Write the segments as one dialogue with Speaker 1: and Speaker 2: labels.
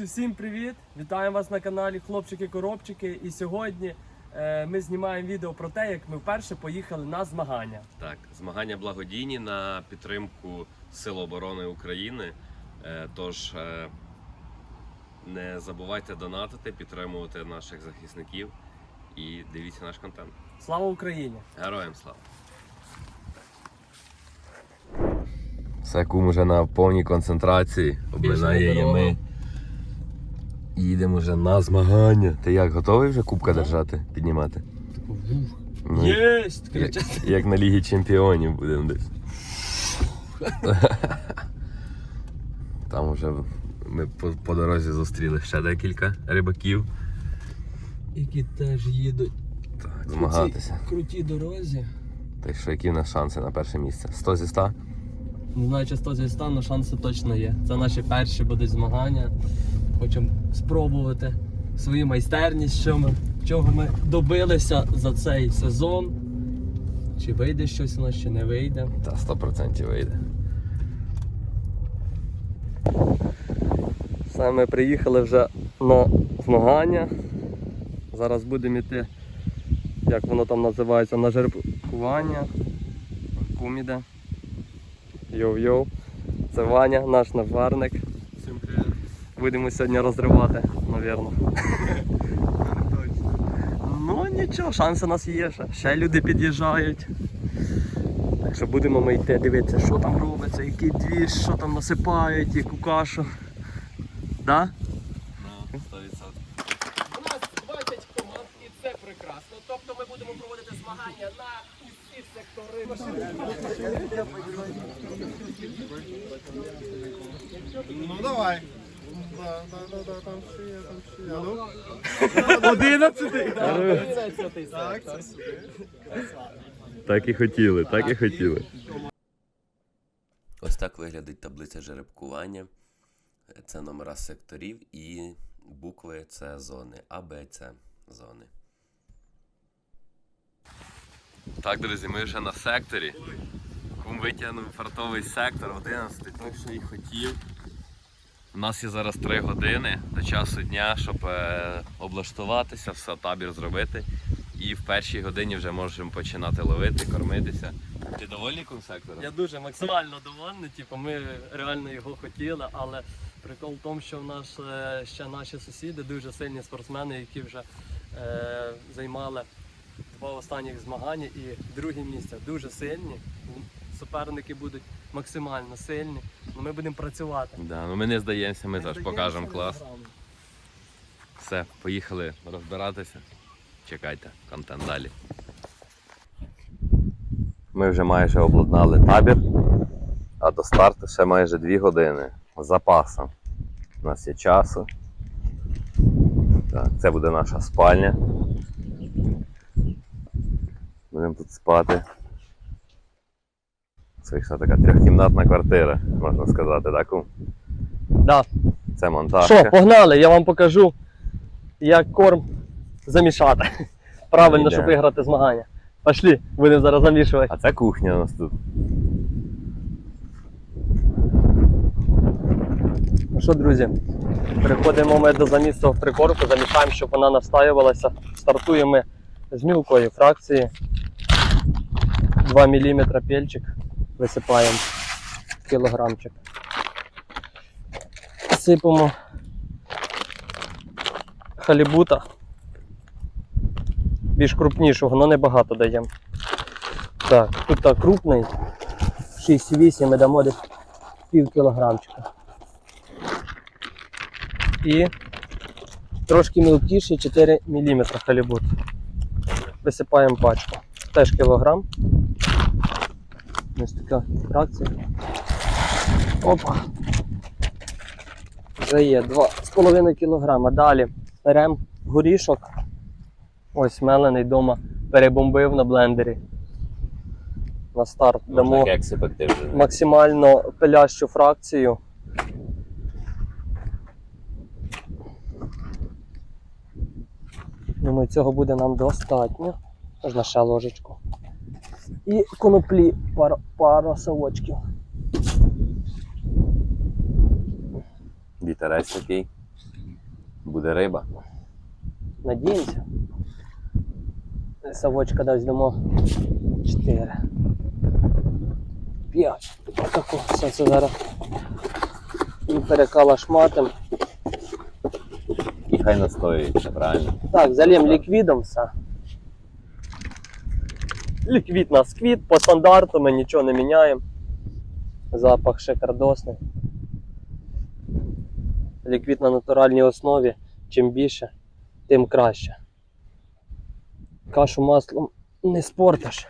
Speaker 1: Друзі, всім привіт! Вітаємо вас на каналі Хлопчики-Коробчики. І сьогодні е, ми знімаємо відео про те, як ми вперше поїхали на змагання.
Speaker 2: Так, змагання благодійні на підтримку Сил оборони України. Е, Тож е, не забувайте донатити, підтримувати наших захисників і дивіться наш контент.
Speaker 1: Слава Україні!
Speaker 2: Героям слава! Все кум уже на повній концентртрації,
Speaker 1: обминає ями.
Speaker 2: Їдемо вже на змагання. Ти як, готовий вже кубка держати, піднімати? Ну,
Speaker 1: Єсть!
Speaker 2: як, як на Лігі Чемпіонів будемо десь. Там вже ми по, по дорозі зустріли ще декілька рибаків.
Speaker 1: Які теж їдуть
Speaker 2: Так,
Speaker 1: по
Speaker 2: змагатися.
Speaker 1: цій крутій дорозі.
Speaker 2: Та й що, які в нас шанси на перше місце? 100 зі 100?
Speaker 1: Не знаю, чи 100 зі 100, але шанси точно є. Це наші перші будуть змагання. Хочемо спробувати свою майстерність, що ми, чого ми добилися за цей сезон. Чи вийде щось у нас, чи не вийде.
Speaker 2: Та 100% вийде.
Speaker 1: Все, ми приїхали вже на змагання. Зараз будемо йти, як воно там називається, на жеребкування. Кум іде. Йоу-йоу. Це Ваня, наш напарник. Будемо сьогодні розривати, напевно. Ну нічого, шанси у нас є ще. Ще люди під'їжджають. Так що будемо ми йти дивитися, що там робиться, який двіж, що там насипають, яку кашу. Да?
Speaker 2: 100%.
Speaker 1: У нас 20 команд і це прекрасно. Тобто ми будемо проводити змагання на усі сектори.
Speaker 3: Ну давай.
Speaker 1: Одинадцятий! Це
Speaker 3: так, це сюди.
Speaker 2: Так і хотіли, так і хотіли. Ось так виглядить таблиця жеребкування. Це номера секторів і букви це зони. А, Б, С зони. Так, друзі, ми вже на секторі. Кум витягнув фартовий сектор, 11, той, що і хотів. У нас є зараз 3 години до часу дня, щоб е, облаштуватися, все табір зробити. І в першій годині вже можемо починати ловити, кормитися. Ти довольний кум сектором?
Speaker 1: Я дуже максимально довольний. Типу, ми реально його хотіли, але прикол в тому, що в нас е, ще наші сусіди дуже сильні спортсмени, які вже е, займали два останніх змагання і друге місце. Дуже сильні. Суперники будуть максимально сильні. Ну, ми будемо працювати.
Speaker 2: Да, ну ми не здаємося, ми завжди покажемо клас. Все, поїхали розбиратися. Чекайте, контент далі. Ми вже майже обладнали табір, а до старту ще майже 2 години з запасом. У нас є часу. Так, це буде наша спальня. Будемо тут спати. Це вийшла така трьохкімнатна квартира, можна сказати, так? кум?
Speaker 1: Да.
Speaker 2: Це монтажка.
Speaker 1: Що, погнали, я вам покажу, як корм замішати. Правильно,
Speaker 2: Йдемо.
Speaker 1: щоб виграти змагання. Пошли, будемо зараз замішувати.
Speaker 2: А це кухня у нас тут.
Speaker 1: Ну що, друзі, переходимо ми до замісу прикормки, замішаємо, щоб вона навстаювалася. Стартуємо ми з мілкої фракції. 2 мм пельчик висипаємо кілограмчик. Сипемо халібута. Більш крупнішого, але небагато даємо. Так, тут так крупний. 6,8 ми дамо десь пів кілограмчика. І трошки мілкіший 4 мм халібут. Висипаємо пачку. Теж кілограм. Ось така фракція. Опа. Вже є 2,5 кг. Далі беремо горішок. Ось мелений вдома. Перебомбив на блендері. На старт дамо максимально пилящу фракцію. Думаю, цього буде нам достатньо. Можна ще ложечку. І коноплі пару, пару совочків.
Speaker 2: Вітерець такий. Буде риба.
Speaker 1: Надіємося. Савочка дасть дамо 4. 5. Отако. Все це зараз. І перекалашматим.
Speaker 2: І хай настоюється, правильно.
Speaker 1: Так, залім ліквідом все. Ліквід на сквіт, по стандарту ми нічого не міняємо. Запах шикардосний. Ліквід на натуральній основі. Чим більше, тим краще. Кашу маслом не спортиш.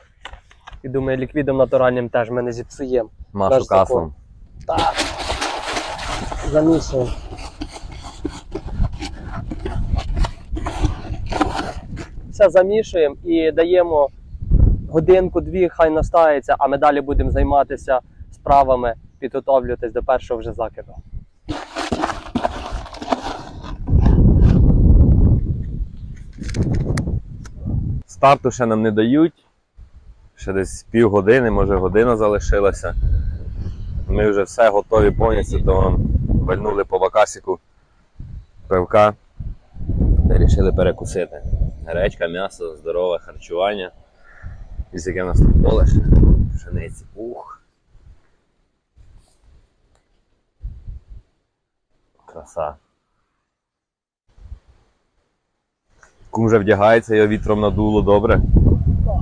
Speaker 1: І думаю, ліквідом натуральним теж ми не зіпсуємо.
Speaker 2: Машу каслом.
Speaker 1: Так. Замішуємо. Все замішуємо і даємо годинку-дві, хай настається, а ми далі будемо займатися справами, підготовлюватись до першого вже закиду.
Speaker 2: Старту ще нам не дають. Ще десь півгодини, може година залишилася. Ми вже все готові повністю, то вальнули по бакасіку пивка та вирішили перекусити. Гречка, м'ясо, здорове харчування. І яке в нас тут поле ще. Пшениці. Ух. Краса. Кум вже вдягається, його вітром надуло добре.
Speaker 1: Так,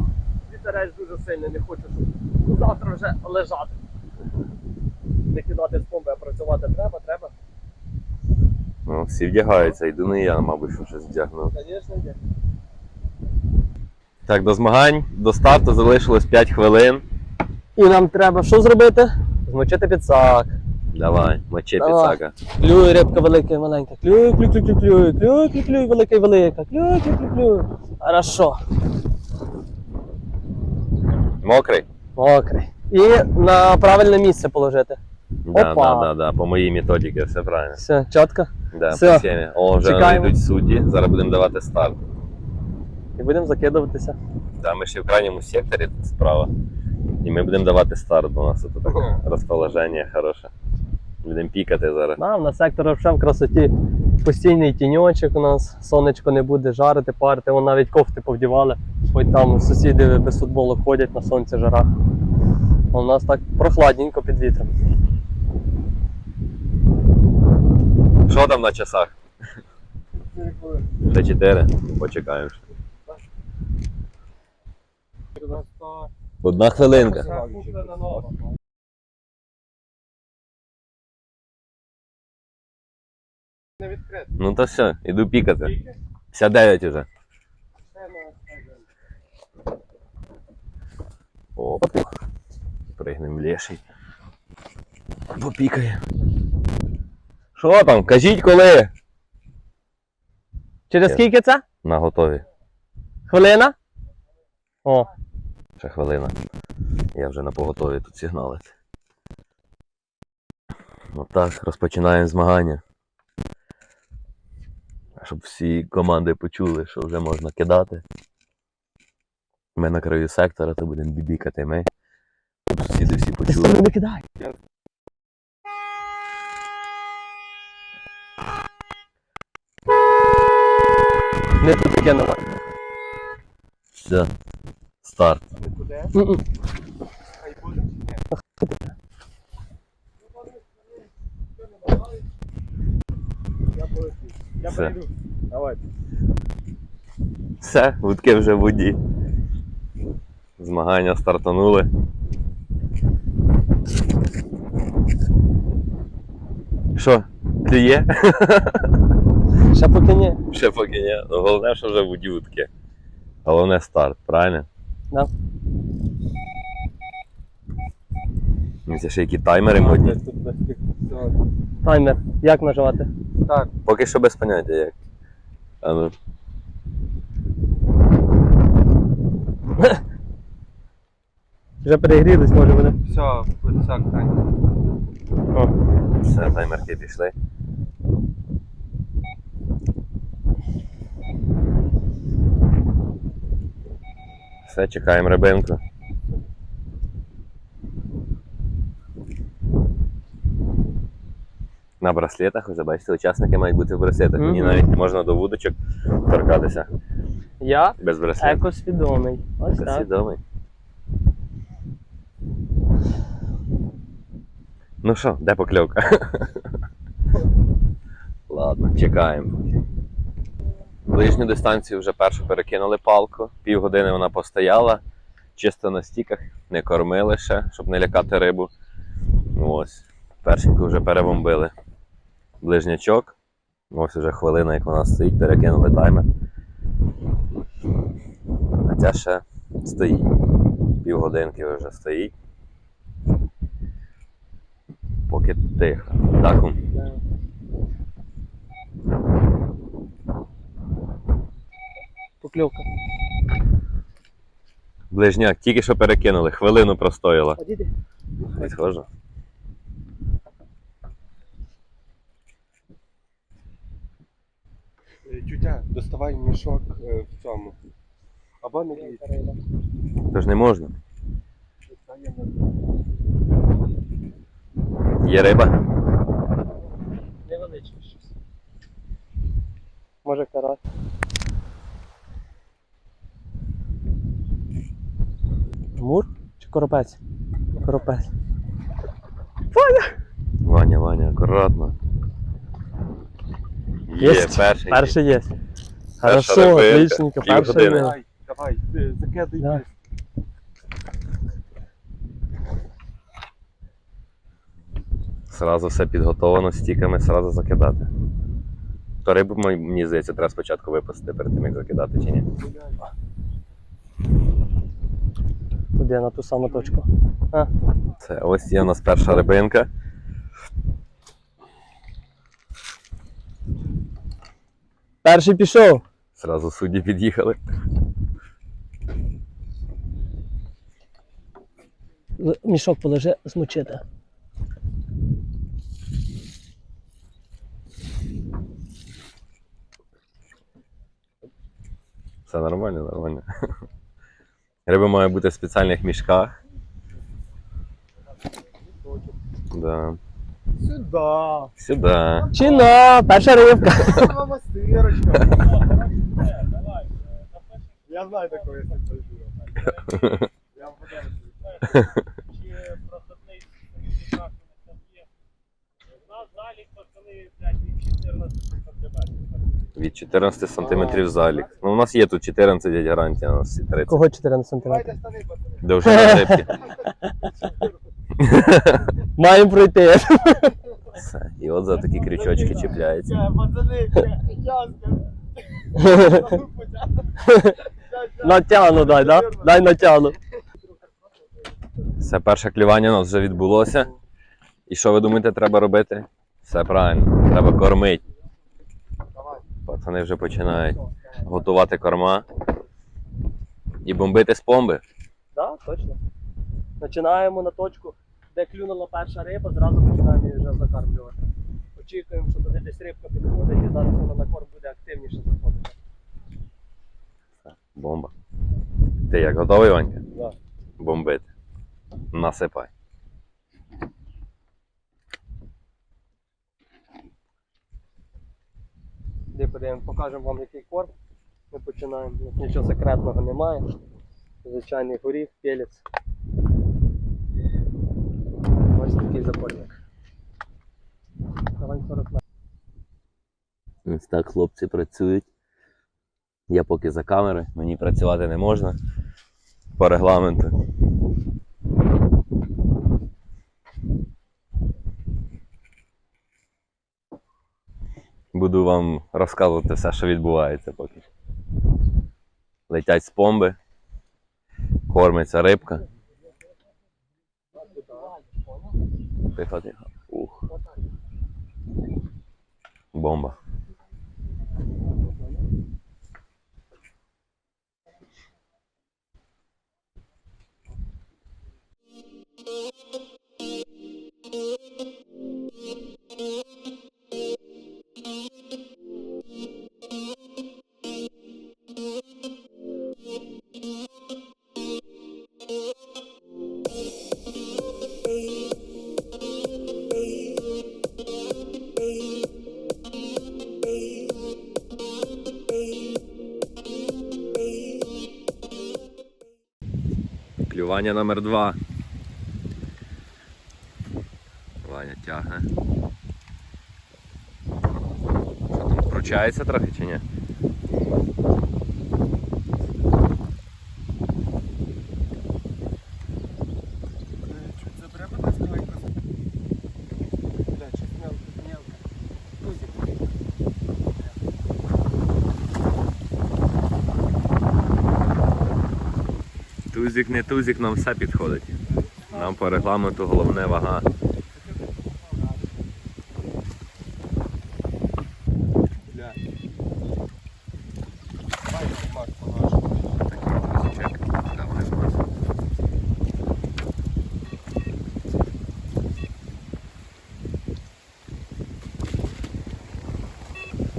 Speaker 1: Вітерець дуже сильний, не хочу, щоб завтра вже лежати. Не кидати з помби, а працювати треба, треба.
Speaker 2: Ну, всі вдягаються, йду не я, мабуть, що щось вдягну.
Speaker 1: Звісно, є.
Speaker 2: Так, до змагань, до старту залишилось 5 хвилин.
Speaker 1: І нам треба що зробити? Змочити підсак.
Speaker 2: Давай, мочи
Speaker 1: Давай.
Speaker 2: підсака.
Speaker 1: Клюй, рибка велика і маленька. Клюй, клюй, клюй, клюй, клюй, клюй, клюй, клюй, велика і велика. Клюй, клюй, клюй, клюй. Хорошо.
Speaker 2: Мокрий?
Speaker 1: Мокрий. І на правильне місце положити.
Speaker 2: Да,
Speaker 1: Опа.
Speaker 2: да, да, да. По моїй методиці все правильно.
Speaker 1: Все, чітко.
Speaker 2: Да,
Speaker 1: Все.
Speaker 2: по схемі. О, вже
Speaker 1: Чекаємо.
Speaker 2: йдуть судді. Зараз будемо давати старт.
Speaker 1: І будемо закидуватися.
Speaker 2: Да, ми ще в крайньому секторі тут справа. І ми будемо давати старт. бо У нас тут таке розположення хороше. Будемо пікати зараз.
Speaker 1: Да, на сектор взагалі в красоті постійний тіньочок у нас, сонечко не буде жарити, парити. Вон навіть кофти повдівали. Хоч там сусіди без футболу ходять на сонці жара. А у нас так прохладненько під вітром.
Speaker 2: Що там на часах? Ще 4. Почекаємо. Одна хвилинка.
Speaker 3: Не відкрито.
Speaker 2: Ну то все, іду пікати. 59 уже. Оп. Пригнем в леший. Попікає. Що там? Кажіть коли?
Speaker 1: Через скільки це?
Speaker 2: На готові.
Speaker 1: Хвилина? О,
Speaker 2: Ще хвилина. Я вже на поготові тут сигналити. Отак, розпочинаємо змагання. Щоб всі команди почули, що вже можна кидати. Ми на краю сектора, то будемо бібікати ми. Щоб сусіди всі почули.
Speaker 1: не кидай. Не тут таке немає.
Speaker 2: Все. Старт.
Speaker 3: Я
Speaker 2: Все.
Speaker 3: прийду. Давай.
Speaker 2: Все, вудки вже в воді. Змагання стартанули. Що, клює?
Speaker 1: Ще поки ні.
Speaker 2: Ще поки ні. Ну, головне, що вже в воді вудки. Головне старт, правильно?
Speaker 1: Да.
Speaker 2: Ну, Це ще які таймери модні.
Speaker 1: Таймер. Як наживати?
Speaker 3: Так.
Speaker 2: Поки що без поняття як. А ну.
Speaker 1: Вже перегрілись, може буде.
Speaker 3: Все, Тань.
Speaker 1: О.
Speaker 2: Все, таймерки пішли. Все, чекаємо рибинку. На браслетах, вже бачите, учасники мають бути в браслетах. Мені навіть не можна до вудочок торкатися
Speaker 1: Я
Speaker 2: без браслетів.
Speaker 1: екосвідомий. Ось
Speaker 2: Ти
Speaker 1: так.
Speaker 2: свідомий. Ну що, де покльовка? Ладно, чекаємо. Ближню дистанцію вже першу перекинули палку. Півгодини вона постояла, чисто на стіках, не кормили ще, щоб не лякати рибу. Ось. Першеньку вже перебомбили. Ближнячок. Ось вже хвилина, як вона стоїть, перекинули таймер. А ця ще стоїть. Півгодинки вже стоїть. Поки тихо. Так, кум?
Speaker 1: Да. Покльовка.
Speaker 2: Ближняк, тільки що перекинули, хвилину простояла.
Speaker 1: Одійди.
Speaker 2: Відходжу.
Speaker 3: Е, Тютя, доставай мішок е, в цьому. Або не лізь.
Speaker 2: Тож не можна. Є риба?
Speaker 1: Невеличке щось. Може карась. Мур чи коропець? Коропець.
Speaker 2: Ваня, Ваня, Ваня, акуратно. Є,
Speaker 1: Єсть.
Speaker 2: перший.
Speaker 1: Перший є. Хорошо,
Speaker 2: рибинка.
Speaker 1: отличненько. Перший є.
Speaker 3: Давай, давай, ти закидай.
Speaker 1: Да.
Speaker 2: Сразу все підготовлено, стіками, сразу закидати. То рибу, мені мені здається, треба спочатку випустити перед тим, як закидати чи ні.
Speaker 1: Туди на ту саму точку.
Speaker 2: Це ось є у нас перша рибинка.
Speaker 1: Перший пішов.
Speaker 2: Зразу судді під'їхали.
Speaker 1: Мішок положи, змочити.
Speaker 2: Все нормально, нормально. Риба має бути в спеціальних мішках. Да.
Speaker 3: Сюда.
Speaker 2: Сюди.
Speaker 1: Чина, перша рибка.
Speaker 3: Мама стирочка. Я знаю такого, я сам прожив. Я вам подам.
Speaker 2: Від 14 см залік. Ну, у нас є тут 14 дядь гарантія, у нас всі 30.
Speaker 1: Кого 14 см?
Speaker 3: Давайте штани, пацани.
Speaker 2: Довжина рибки.
Speaker 1: Маємо пройти.
Speaker 2: Все. І от за такі крючочки чіпляється.
Speaker 1: Натягну дай, да? Дай натягну.
Speaker 2: Все перше клювання у нас вже відбулося. І що ви думаєте, треба робити? Все правильно. Треба кормити. Пацани вже починають готувати корма і бомбити з помби.
Speaker 1: Так, точно. Починаємо на точку, де клюнула перша риба, зразу починаємо її вже закармлювати. Очікуємо, що туди десь рибка підходить і зараз вона на корм буде активніше заходити.
Speaker 2: Бомба. Ти як готовий, Ванька?
Speaker 1: Да.
Speaker 2: Бомбити. Насипай.
Speaker 1: Де подивимо, покажемо вам який корм. Ми починаємо. Нічого секретного немає. Звичайний горіх, пелець. Ось такий запальник. Давай 40 метрів.
Speaker 2: Ось так хлопці працюють. Я поки за камери, мені працювати не можна по регламенту. Буду вам розказувати все, що відбувається поки. Летять з помби, кормиться рибка. Тихо, тихо. Ух. Бомба. Клювання номер два. Ваня тягне. Що там, вручається трохи чи ні?
Speaker 1: Чуть забере, будь ласка, лайк. Бля, щось мелко, мелко. Тузик.
Speaker 2: Тузик не тузик, нам все підходить. Нам по регламенту головне вага.
Speaker 3: Бля. Дай, Макс, погаш.
Speaker 2: Такий тузичок. Давай, Макс.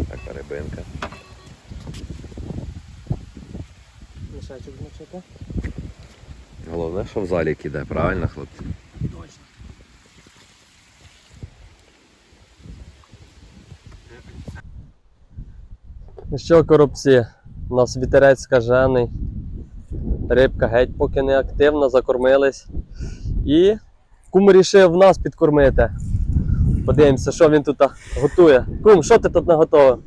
Speaker 2: Така рибинка.
Speaker 1: Мішечок змочити.
Speaker 2: Головне, що в залі киде, правильно, хлопці?
Speaker 1: Точно. Ну що, коробці, у нас вітерець скажений. Рибка геть поки не активна, закормились. І кум рішив нас підкормити. Подивимося, що він тут готує. Кум, що ти тут наготовив?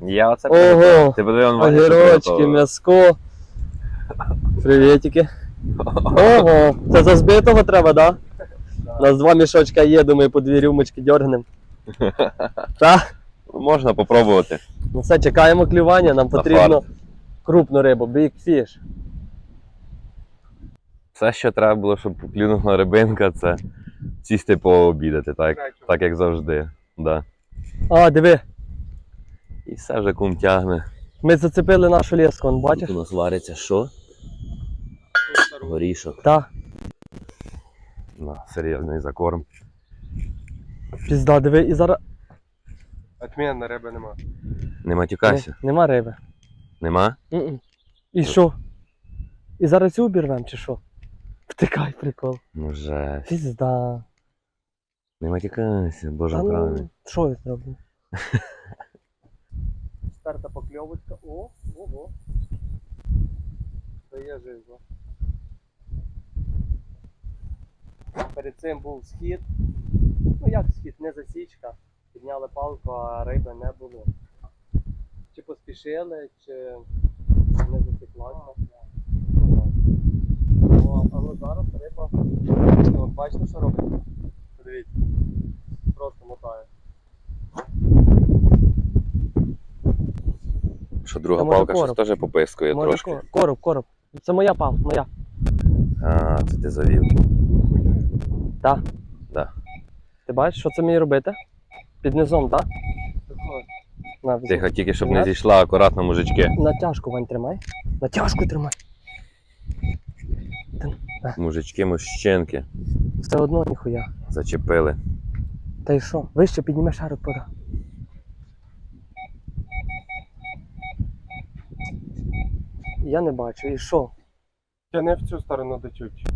Speaker 2: Я оце
Speaker 1: Ого!
Speaker 2: Ти подиви, он Ваня, що
Speaker 1: Огірочки, м'яско. Привітики. Ого, це за збитого треба, да? У нас два мішочка є, думаю, по дві рюмочки дьоргнем. Так?
Speaker 2: Можна попробувати.
Speaker 1: Ну все, чекаємо клювання, нам потрібно крупну рибу, big fish.
Speaker 2: Все, що треба було, щоб поклюнула рибинка, це сісти пообідати, так, так як завжди. Да.
Speaker 1: А, диви,
Speaker 2: І все вже кум тягне.
Speaker 1: ми зацепили нашу леску, он,
Speaker 2: Тут у нас вариться що? Горішок.
Speaker 1: Так,
Speaker 2: На, серйозний закорм.
Speaker 1: пізда, диви, і зараз.
Speaker 3: Отмінна риби нема.
Speaker 2: Не матюкайся.
Speaker 1: Не- Нема риби.
Speaker 2: Нема?
Speaker 1: М-м. І що? І зараз цю обірвем, чи що? Втикай, прикол.
Speaker 2: Ну вже.
Speaker 1: Пізда.
Speaker 2: Не матюкайся, боже
Speaker 1: Та ну, що я зроблю? Старта покльовочка. О, ого.
Speaker 3: Дає жизнь.
Speaker 1: Перед цим був схід. Ну як схід, не засічка. Підняли палку, а риби не було. Чи поспішили, чи не засіклася. Ну, але зараз риба. Ну, бачите, що робить? Подивіться. Просто мотає.
Speaker 2: Що друга
Speaker 1: Та може
Speaker 2: палка щось
Speaker 1: короб?
Speaker 2: теж попискує
Speaker 1: Може,
Speaker 2: трошки.
Speaker 1: кор- короб, короб. Це моя палка, моя.
Speaker 2: А, це ти завів.
Speaker 1: Так.
Speaker 2: Да.
Speaker 1: Ти бачиш, що це мені робити? Під низом, так? На, візьми.
Speaker 2: Тихо, тільки щоб не зійшла акуратно мужички.
Speaker 1: Натяжку Вань тримай. Натяжку тримай.
Speaker 2: Мужички, мужчинки
Speaker 1: Все одно ніхуя.
Speaker 2: зачепили.
Speaker 1: Та й що? Вище підніме шарик пора. Я не бачу. І що?
Speaker 3: Тяни в цю сторону до чуть.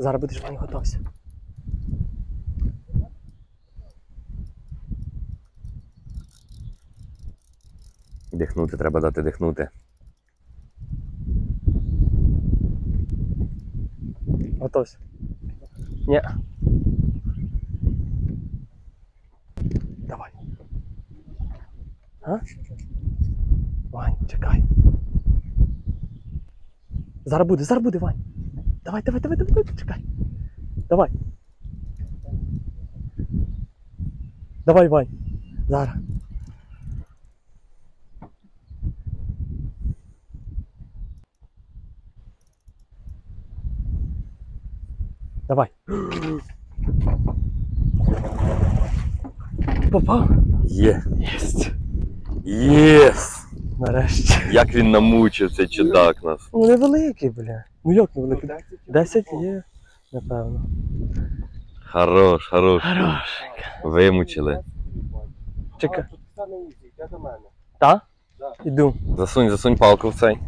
Speaker 1: Зараз будеш Вань готовся.
Speaker 2: Дихнути, треба дати дихнути.
Speaker 1: Готовся. Ні. Давай. А? Вань, чекай. Зараз буде, зараз буде, Вань. Давай, давай, давай, давай, чекай. Давай. Давай, Вань. Зараз. Давай. Попав?
Speaker 2: Є.
Speaker 1: Єсть.
Speaker 2: Єс!
Speaker 1: Нарешті.
Speaker 2: Як він намучив цей чудак нас.
Speaker 1: Ну невеликий, бля. Ну як невеликий? 10 є, напевно.
Speaker 2: Хорош, хорош.
Speaker 1: Хорош.
Speaker 2: Вимучили.
Speaker 1: Чекай. Та?
Speaker 3: Да.
Speaker 1: Іду.
Speaker 2: Засунь, засунь палку в цей.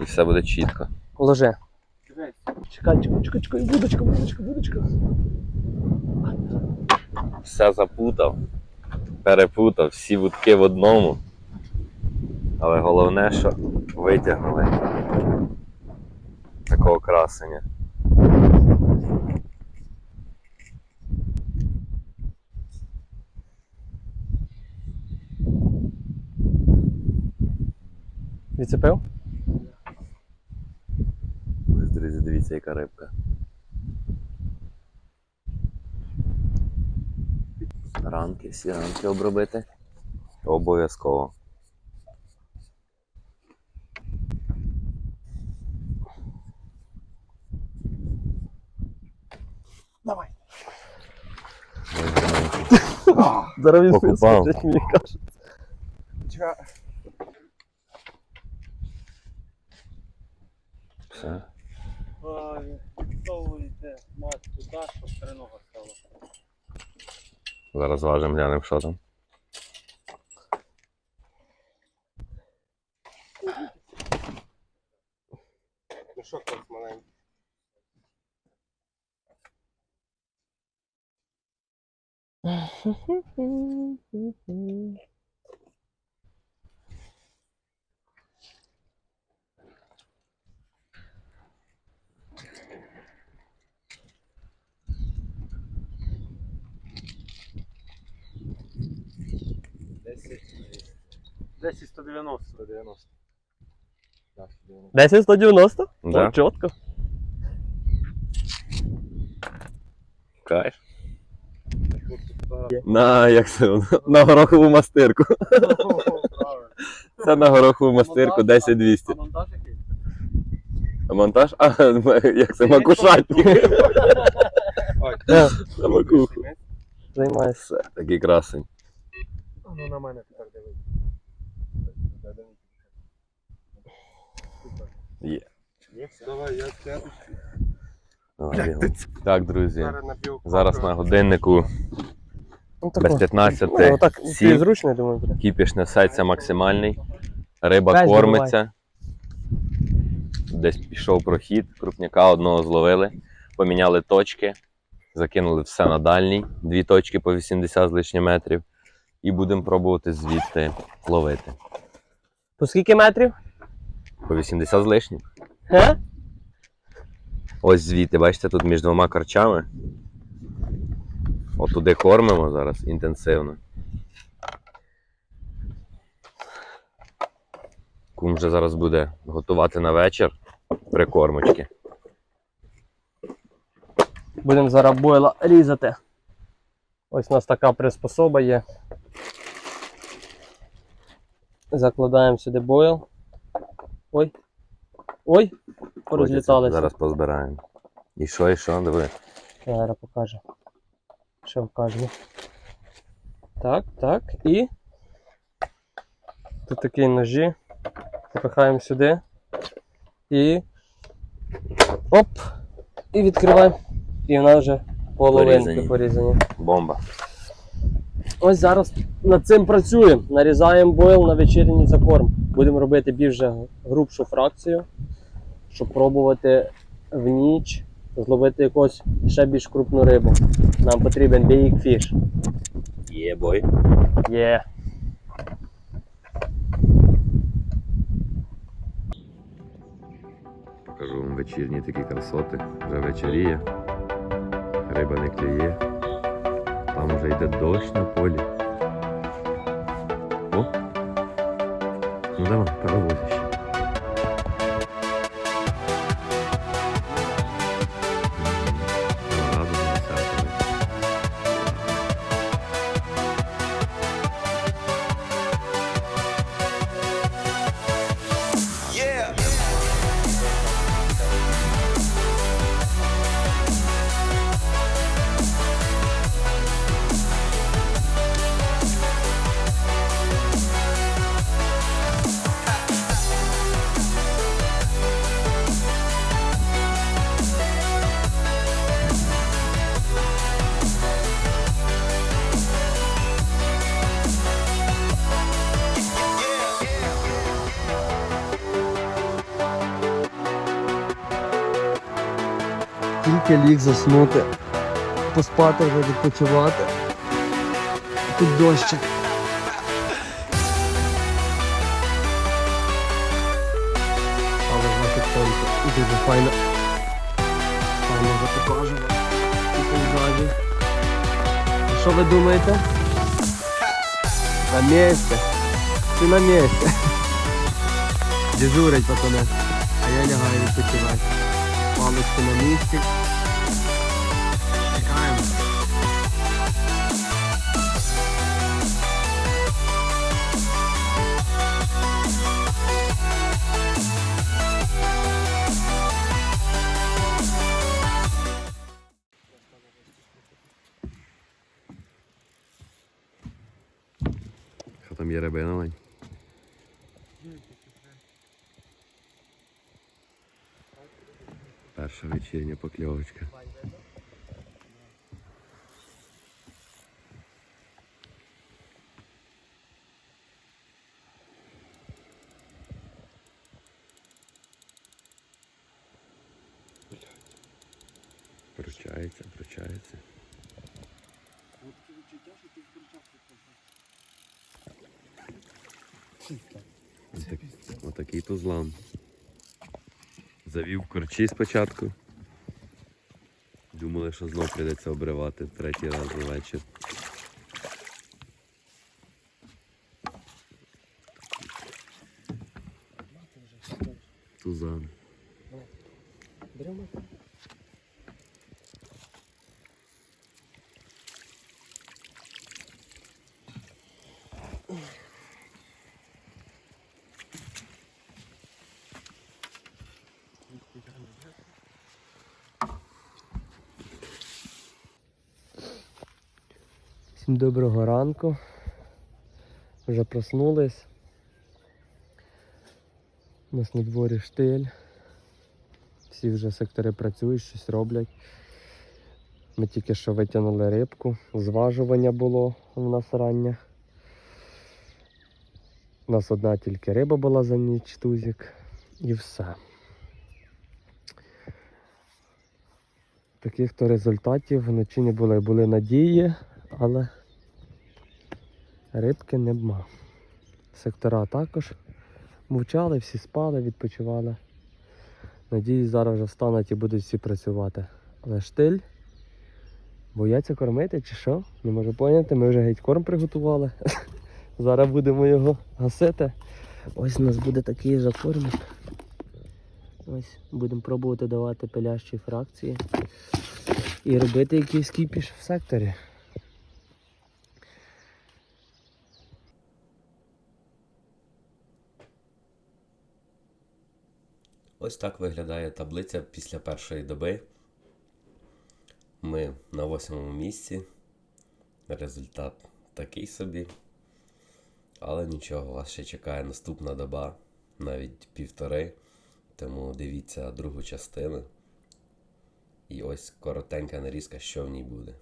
Speaker 2: І все буде чітко.
Speaker 1: Ложи. Чекай, чекай, чекай, чекай, вудочка, вудочка, вудочка.
Speaker 2: Все запутав. Перепутав, всі вудки в одному. Але головне, що витягнули такого красення.
Speaker 1: Відцепив?
Speaker 2: Ось, друзі, дивіться, яка рибка. Ранки, всі ранки обробити. Обов'язково.
Speaker 3: Давай.
Speaker 1: Зараз він
Speaker 2: Покупав.
Speaker 1: вискочить, мені каже.
Speaker 2: Все.
Speaker 4: Відсовуйте мать туди, щоб тренога стала.
Speaker 2: Зараз важимо, глянемо, що там.
Speaker 3: Ну що, клас маленький?
Speaker 4: Десь 190.
Speaker 3: 190.
Speaker 1: 10 190?
Speaker 2: Да.
Speaker 1: О, чітко.
Speaker 2: Кайф. На, як це? На горохову мастирку. Це на горохову мастирку 10200.
Speaker 4: А монтаж який?
Speaker 2: А монтаж? А, як це макушатник. Макуху.
Speaker 1: Займайся.
Speaker 2: Такий красень.
Speaker 3: Ну на мене
Speaker 2: Є.
Speaker 3: Давай, я
Speaker 2: Давай, бігом. Так, друзі.
Speaker 3: зараз наб'ю.
Speaker 2: Зараз на годиннику
Speaker 1: Ну,
Speaker 2: без
Speaker 1: тако.
Speaker 2: 15
Speaker 1: Ну, отак,
Speaker 2: сім.
Speaker 1: тобі зручно, я думаю, буде.
Speaker 2: Кіпіш несеться максимальний. Риба
Speaker 1: Весь
Speaker 2: кормиться. Десь пішов прохід, крупняка одного зловили, поміняли точки, закинули все на дальній, дві точки по 80 з лишнім метрів. І будемо пробувати звідти ловити.
Speaker 1: По скільки метрів?
Speaker 2: По 80 з лишнім.
Speaker 1: Ге?
Speaker 2: Ось звідти, бачите, тут між двома корчами. От туди кормимо зараз інтенсивно. Кум вже зараз буде готувати на вечір прикормочки.
Speaker 1: Будемо зараз бойла різати. Ось у нас така приспособа є. Закладаємо сюди бойл. Ой. Ой, порозліталися.
Speaker 2: Зараз позбираємо. І що, і що? Диви.
Speaker 1: Зараз покажу. Що покажу. Так, так, і. Тут такі ножі. Запихаємо сюди. І. Оп! І відкриваємо. І вона вже половинки
Speaker 2: порізані. Бомба.
Speaker 1: Ось зараз над цим працюємо. Нарізаємо бойл на вечірній закорм. Будемо робити більш грубшу фракцію, щоб пробувати в ніч зловити якусь ще більш крупну рибу. Нам потрібен big fish.
Speaker 2: Є бой.
Speaker 1: Є.
Speaker 2: Покажу вам вечірні такі красоти. Вже вечеріє. Риба не клює. Там вже йде дощ на полі. О! Ну давай, паровозі
Speaker 1: тільки ліг заснути, поспати вже відпочивати. Тут дощик. Але значить сонце дуже файно. Файно вже покажу і пейзажі. Що ви думаєте? На місце Ти на місце Дежурить пацани. А я лягаю відпочивати. Палички на місці.
Speaker 2: Є? Перша вечірня покльовочка. Отак, отакий злам. Завів корчі спочатку. Думали, що знов прийдеться обривати третій раз за вечір. Тузан.
Speaker 1: Беремо. Доброго ранку. Вже проснулись. У нас на дворі штиль. Всі вже сектори працюють, щось роблять. Ми тільки що витягнули рибку, зважування було у нас раннє. У нас одна тільки риба була за ніч тузик і все. Таких то результатів вночі не було. Були надії, але рибки нема. Сектора також мовчали, всі спали, відпочивали. Надіюсь, зараз вже встануть і будуть всі працювати. Але штиль бояться кормити чи що? Не можу поняти, ми вже геть корм приготували. Зараз будемо його гасити. Ось у нас буде такий же кормик. Ось будемо пробувати давати пилящі фракції і робити якийсь кіпіш в секторі.
Speaker 2: Ось так виглядає таблиця після першої доби. Ми на восьмому місці. Результат такий собі. Але нічого, вас ще чекає наступна доба, навіть півтори. Тому дивіться другу частину. І ось коротенька нарізка, що в ній буде.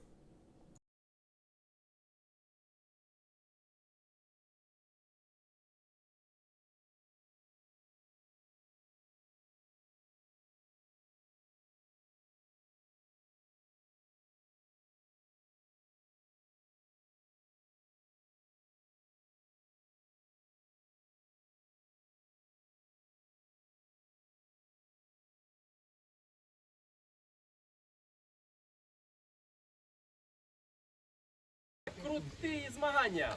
Speaker 1: Круті змагання!